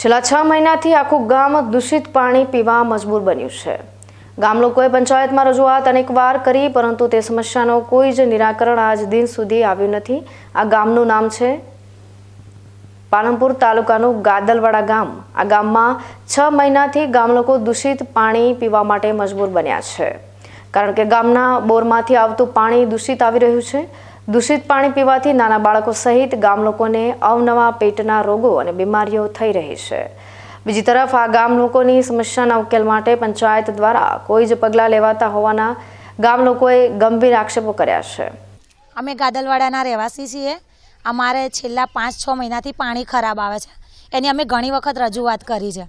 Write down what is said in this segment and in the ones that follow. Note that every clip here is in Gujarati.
છેલ્લા છ મહિનાથી આખું ગામ દૂષિત પાણી પીવા મજબૂર બન્યું છે. ગામ લોકોએ પંચાયતમાં રજૂઆત અનેકવાર કરી, પરંતુ તે સમસ્યાનો કોઈ જ નિરાકરણ આજ દિન સુધી આવ્યું નથી. આ ગામનું નામ છે પાલનપુર તાલુકાનું ગાદલવાડા ગામ. આ ગામમાં છ મહિનાથી ગામ લોકો દૂષિત પાણી પીવા માટે મજબૂર બન્યા છે. કારણ કે ગામના બોરમાંથી આવતું પાણી દૂષિત આવી રહ્યું છે. દૂષિત પાણી પીવાથી નાના બાળકો સહિત ગામ લોકોને અવનવા પેટના રોગો અને બીમારીઓ થઈ રહી છે. બીજી તરફ આ ગામ લોકોની સમસ્યાના ઉકેલ માટે પંચાયત દ્વારા કોઈ જ પગલાં લેવાતા હોવાના ગામ લોકોએ ગંભીર આક્ષેપો કર્યા છે. અમે ગાદલવાડાના રહેવાસી છીએ. અમારે છેલ્લા પાંચ છ મહિનાથી પાણી ખરાબ આવે છે. એની અમે ઘણી વખત રજૂઆત કરી છે.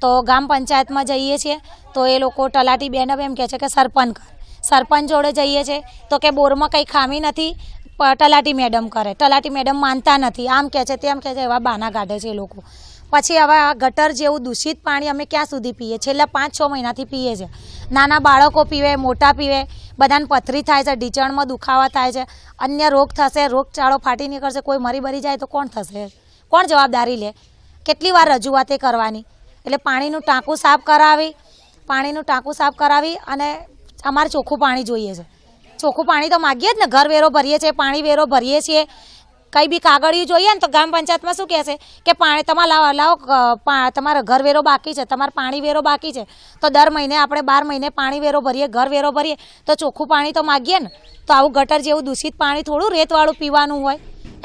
તો ગામ પંચાયતમાં જઈએ છીએ તો એ લોકો તલાટી બેન એમ કહે છે કે સરપંચ સરપંચ જોડે જઈએ છીએ તો કે બોરમાં કંઈ ખામી નથી. તલાટી મેડમ કરે. તલાટી મેડમ માનતા નથી. આમ કહે છે, તેમ કહે છે, એવા બાના કાઢે છે લોકો. પછી હવે ગટર જેવું દૂષિત પાણી અમે ક્યાં સુધી પીએ? છેલ્લા પાંચ છ મહિનાથી પીએ છે. નાના બાળકો પીવે, મોટા પીવે, બધાને પથરી થાય છે, ઢીચણમાં દુખાવા થાય છે. અન્ય રોગ થશે, રોગચાળો ફાટી નીકળશે, કોઈ મરી બરી જાય તો કોણ થશે? કોણ જવાબદારી લે? કેટલી વાર રજૂઆતે કરવાની? એટલે પાણીનું ટાંકું સાફ કરાવી, પાણીનું ટાંકું સાફ કરાવી અને અમારે ચોખ્ખું પાણી જોઈએ છે. ચોખ્ખું પાણી તો માગીએ જ ને. ઘર વેરો ભરીએ છીએ, પાણી વેરો ભરીએ છીએ. કંઈ બી કાગળિયું જોઈએ ને તો ગ્રામ પંચાયતમાં શું કહેશે કે પાણી તમારે લાવો લાવો તમારા ઘર વેરો બાકી છે, તમારે પાણી વેરો બાકી છે. તો દર મહિને આપણે બાર મહિને પાણી વેરો ભરીએ, ઘર વેરો ભરીએ. તો ચોખ્ખું પાણી તો માગીએ ને. તો આવું ગટર જેવું દૂષિત પાણી થોડું રેતવાળું પીવાનું હોય.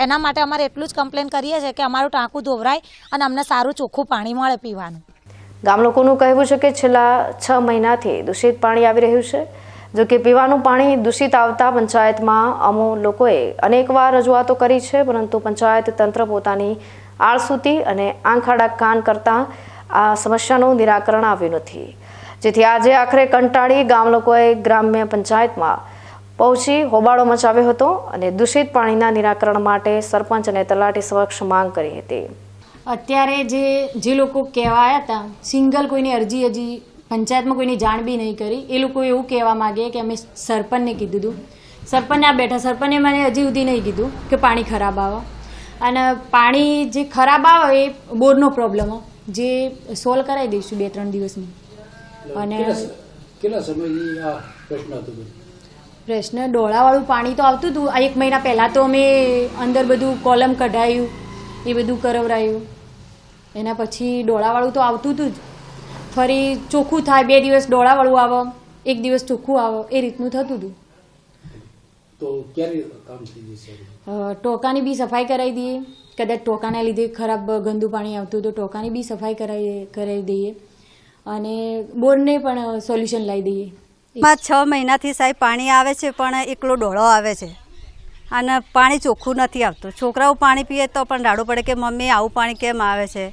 એના માટે અમારે એટલું જ કમ્પ્લેન કરીએ છીએ કે અમારું ટાંકું ધોવરાય અને અમને સારું ચોખ્ખું પાણી મળે પીવાનું. ગામ લોકોનું કહેવું છે કે છેલ્લા છ મહિનાથી દૂષિત પાણી આવી રહ્યું છે. જો કે પીવાનું પાણી દૂષિત આવતા પંચાયતમાં અમો લોકોએ અનેકવાર રજૂઆતો કરી છે, પરંતુ પંચાયત તંત્ર પોતાની આળસુતી અને આંખાડા કાન કરતા આ સમસ્યાનું નિરાકરણ આવ્યું નથી. જેથી આજે આખરે કંટાળી ગામ લોકોએ ગ્રામ્ય પંચાયતમાં પહોંચી હોબાળો મચાવ્યો હતો અને દૂષિત પાણીના નિરાકરણ માટે સરપંચ અને તલાટી સમક્ષ માંગ કરી હતી. અત્યારે જે જે લોકો કહેવાયા હતા, સિંગલ કોઈની અરજી હજી પંચાયતમાં કોઈની જાણ બી નહીં કરી. એ લોકો એવું કહેવા માગે કે અમે સરપંચને કીધું હતું સરપંચ આ બેઠા. સરપંચે મને હજી સુધી નહીં કીધું કે પાણી ખરાબ આવે. અને પાણી જે ખરાબ આવે એ બોરનો પ્રોબ્લેમ જે સોલ્વ કરાવી દઈશું બે ત્રણ દિવસમાં અને કેટલા કેટલા સમયથી આ પ્રશ્ન હતો પ્રશ્ન ડોળાવાળું પાણી તો આવતું હતું. આ એક મહિના પહેલાં તો અમે અંદર બધું કોલમ કઢાયું એ બધું કરવરાયું. એના પછી ડોળાવાળું તો આવતું હતું જ. ફરી ચોખ્ખું થાય બે દિવસ ડોળાવાળું આવે એક દિવસ ચોખ્ખું આવે એ રીતનું થતું હતું. તો ક્યારે કામ થઈ જશે ટોકાની બી સફાઈ કરાવી દઈએ. કદાચ ટોકાના લીધે ખરાબ ગંદુ પાણી આવતું તો ટોકાની બી સફાઈ કરાવી કરાવી દઈએ. અને બોરને પણ સોલ્યુશન લાવી દઈએ. પાંચ છ મહિનાથી સાહેબ પાણી આવે છે પણ એકલો ડોળો આવે છે. અને પાણી ચોખ્ખું નથી આવતું. છોકરાઓ પાણી પીએ તો પણ રાડું પડે કે મમ્મી આવું પાણી કેમ આવે છે?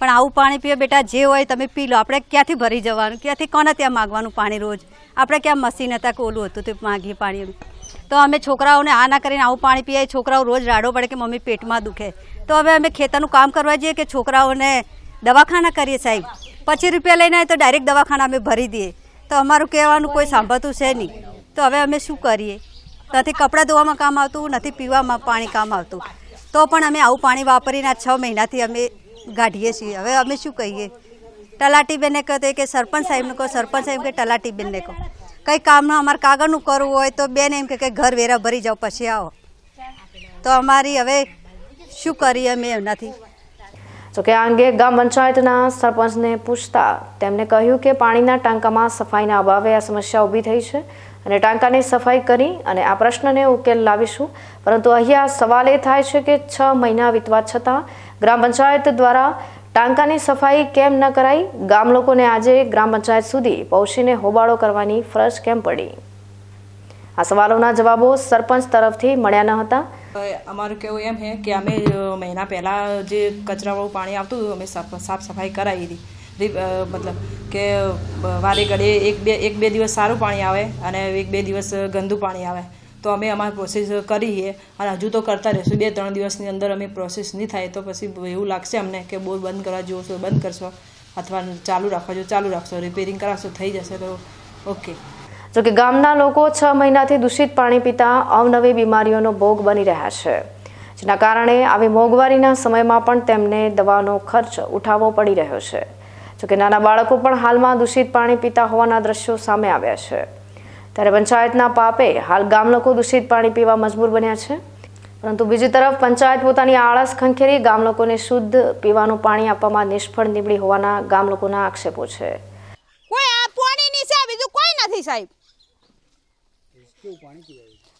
પણ આવું પાણી પીએ બેટા, જે હોય તમે પી લો. આપણે ક્યાંથી ભરી જવાનું? ક્યાંથી કોને ત્યાં માગવાનું પાણી રોજ? આપણે ક્યાં મશીન હતા કે ઓલું હતું તે માગીએ પાણી તો અમે છોકરાઓને આ ના કરીને આવું પાણી પીએ, છોકરાઓ રોજ રાડો પડે કે મમ્મી પેટમાં દુખે. તો હવે અમે ખેતરનું કામ કરવા જઈએ કે છોકરાઓને દવાખાના કરીએ સાહેબ. પચીસ રૂપિયા લઈને તો ડાયરેક્ટ દવાખાના અમે ભરી દઈએ. તો અમારું કહેવાનું કોઈ સાંભળતું છે નહીં. તો હવે અમે શું કરીએ? નથી કપડાં ધોવામાં કામ આવતું, નથી પીવામાં પાણી કામ આવતું. તો પણ અમે આવું પાણી વાપરીને છ મહિનાથી અમે કાઢીએ છીએ. હવે અમે શું કહીએ? તલાટીબેનને કહો તો કે, સરપંચ સાહેબને કહો, સરપંચ સાહેબ કે તલાટીબેનને કહો. કંઈ કામનું અમારે કાગળનું કરવું હોય તો બેન એમ કે ઘર વેરા ભરી જાઓ, પછી આવો. તો અમારી હવે શું કરીએ અમે એમનાથી જોકે આ અંગે ગામ પંચાયતના સરપંચને પૂછતા તેમણે કહ્યું કે, પાણીના ટાંકામાં સફાઈના અભાવે આ સમસ્યા ઊભી થઈ છે અને ટાંકાની સફાઈ કરી અને આ પ્રશ્નને ઉકેલ લાવીશું. પરંતુ અહીંયા સવાલ એ થાય છે કે છ મહિના વીતવા છતાં ગ્રામ પંચાયત દ્વારા ટાંકાની સફાઈ કેમ ન કરાઈ? ગામ લોકોને આજે ગ્રામ પંચાયત સુધી પહોંચીને હોબાળો કરવાની ફરજ કેમ પડી? આ સવાલોના જવાબો સરપંચ તરફથી મળ્યા ન હતા. અમારું કેવું એમ છે કે અમે મહિના પહેલાં જે કચરાવાળું પાણી આવતું અમે સાફ સાફ સફાઈ કરાવી હતી. મતલબ કે વારે ઘડીએ એક બે એક બે દિવસ સારું પાણી આવે અને એક બે દિવસ ગંદુ પાણી આવે. તો અમે અમારી પ્રોસેસ કરીએ અને હજુ તો કરતા રહીશું. બે, ત્રણ દિવસની અંદર અમે પ્રોસેસ નહીં થાય તો પછી એવું લાગશે અમને કે બોર બંધ કરવા જુઓ છો, બંધ કરશો. અથવા ચાલુ રાખવા જો ચાલુ રાખશો રિપેરિંગ કરાવશો, થઈ જશે તો ઓકે જોકે ગામના લોકો છ મહિનાથી દૂષિત પાણી પીતા અવનવી બીમારીઓનો ભોગ બની રહ્યા છે. જેના કારણે આવી મોંઘવારીના સમયમાં પણ તેમને દવાનો ખર્ચ ઉઠાવવો પડી રહ્યો છે. જોકે નાના બાળકો પણ હાલમાં દૂષિત પાણી પીતા હોવાના દ્રશ્યો સામે આવ્યા છે. ત્યારે પંચાયતના પાપે હાલ ગામ લોકો દૂષિત પાણી પીવા મજબૂર બન્યા છે. પરંતુ બીજી તરફ પંચાયત પોતાની આળસ ખંખેરી ગામ લોકોને શુદ્ધ પીવાનું પાણી આપવામાં નિષ્ફળ નીવડી હોવાના ગામ લોકોના આક્ષેપો છે. કોઈ આ પાણીની છે બીજું કોઈ નથી સાહેબ.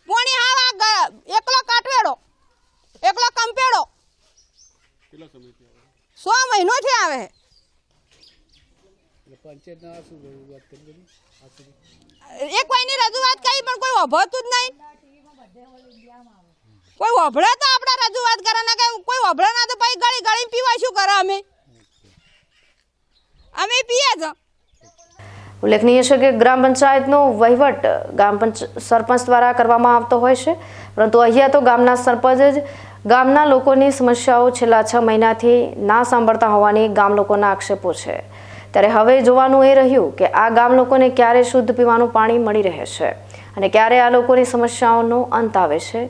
પાણી હાવ આ ગ- એકલો કાટવેડો એકલો કંપેડો સો મહિનોથી આવે છે પંચાયતના આ શું રજૂઆત કરી બધી આ સુધી એ કોઈની રજૂઆત કરી પણ કોઈ વભતું જ નહીં. કોઈ ઓભળે તો આપણે રજૂઆત કરે ને કે કોઈ ઓભળે ના તો પછી ગળી ગળી પીવા શું કરે અમે? અમે પીએ છે ઉલ્લેખનીય છે કે ગ્રામ પંચાયતનો વહીવટ ગામ પંચ સરપંચ દ્વારા કરવામાં આવતો હોય છે. પરંતુ અહીંયા તો ગામના સરપંચ જ ગામના લોકોની સમસ્યાઓ છેલ્લા છ મહિનાથી ના સાંભળતા હોવાની ગામ લોકોના આક્ષેપો છે. ત્યારે હવે જોવાનું એ રહ્યું કે આ ગામ લોકોને ક્યારે શુદ્ધ પીવાનું પાણી મળી રહે છે અને ક્યારે આ લોકોની સમસ્યાઓનો અંત આવે છે